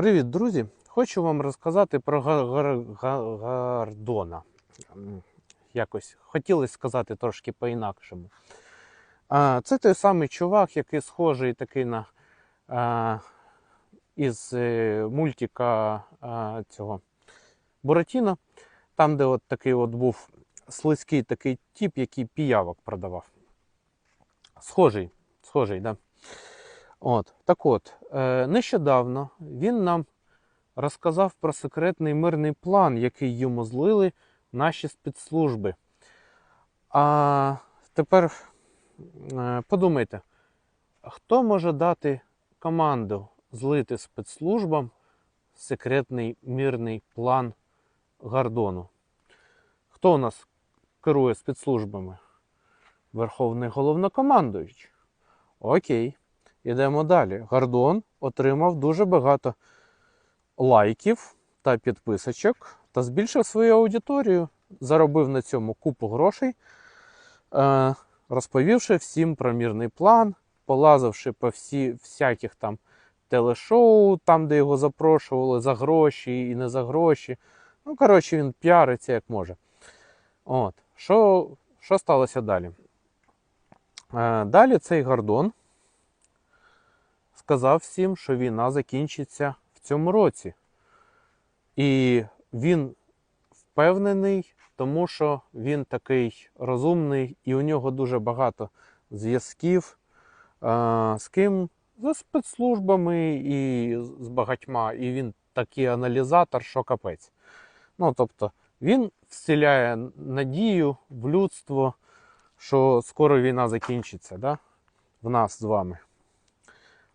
Привіт, друзі! Хочу вам розказати про Га- Гар- Га- Гордона. Якось хотілося сказати трошки по-інакшому. Це той самий чувак, який схожий такий на із е, мультика цього Буратіно, там, де от такий от був слизький такий тип, який піявок продавав. Схожий, схожий, да. От, так от, е, нещодавно він нам розказав про секретний мирний план, який йому злили наші спецслужби. А тепер е, подумайте, хто може дати команду злити спецслужбам секретний мирний план Гордону? Хто у нас керує спецслужбами? Верховний головнокомандуючий. Окей. Ідемо далі. Гордон отримав дуже багато лайків та підписочок та збільшив свою аудиторію, заробив на цьому купу грошей, е, розповівши всім про мірний план, полазивши по всі, всяких там телешоу, там, де його запрошували за гроші і не за гроші. Ну, коротше, він піариться як може. От. Що, що сталося далі? Е, далі цей Гордон сказав всім, що війна закінчиться в цьому році. І він впевнений, тому що він такий розумний, і у нього дуже багато зв'язків е, з ким? За спецслужбами і з багатьма. І він такий аналізатор, що капець. Ну, тобто, він вселяє надію в людство, що скоро війна закінчиться, да? в нас з вами.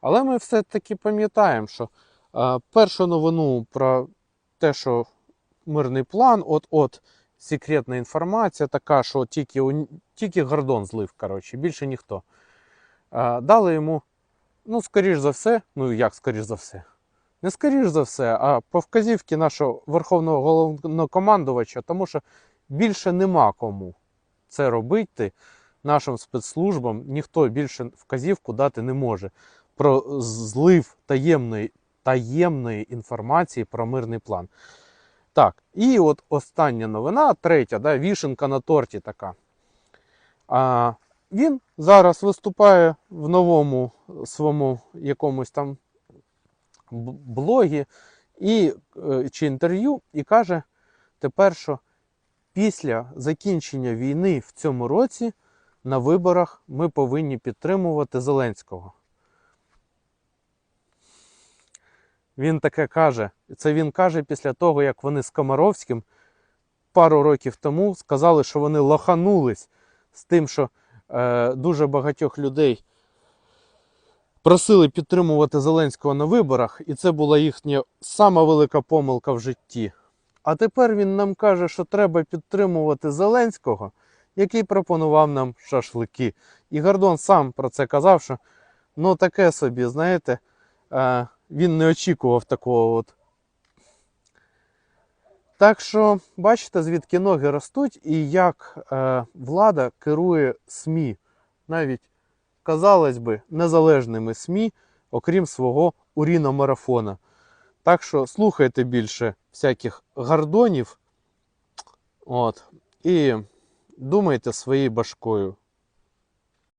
Але ми все-таки пам'ятаємо, що е, першу новину про те, що мирний план, от-от секретна інформація, така, що тільки, тільки Гордон злив, коротше, більше ніхто. Е, дали йому, ну, скоріш за все, ну як скоріш за все? Не скоріш за все, а по вказівці нашого верховного головнокомандувача, тому що більше нема кому це робити нашим спецслужбам, ніхто більше вказівку дати не може про злив таємної, таємної інформації про мирний план. Так, і от остання новина, третя, да, вішенка на торті така. А, він зараз виступає в новому своєму якомусь там блогі і, е, чи інтерв'ю і каже тепер, що після закінчення війни в цьому році на виборах ми повинні підтримувати Зеленського. Він таке каже. Це він каже після того, як вони з Комаровським пару років тому сказали, що вони лоханулись з тим, що е, дуже багатьох людей просили підтримувати Зеленського на виборах, і це була їхня сама велика помилка в житті. А тепер він нам каже, що треба підтримувати Зеленського, який пропонував нам шашлики. І Гордон сам про це казав, що ну таке собі, знаєте, е, він не очікував такого. от. Так що, бачите, звідки ноги ростуть і як е, влада керує СМІ, навіть, казалось би, незалежними СМІ, окрім свого уріномарафона. Так що слухайте більше всяких гордонів от, і думайте своєю башкою.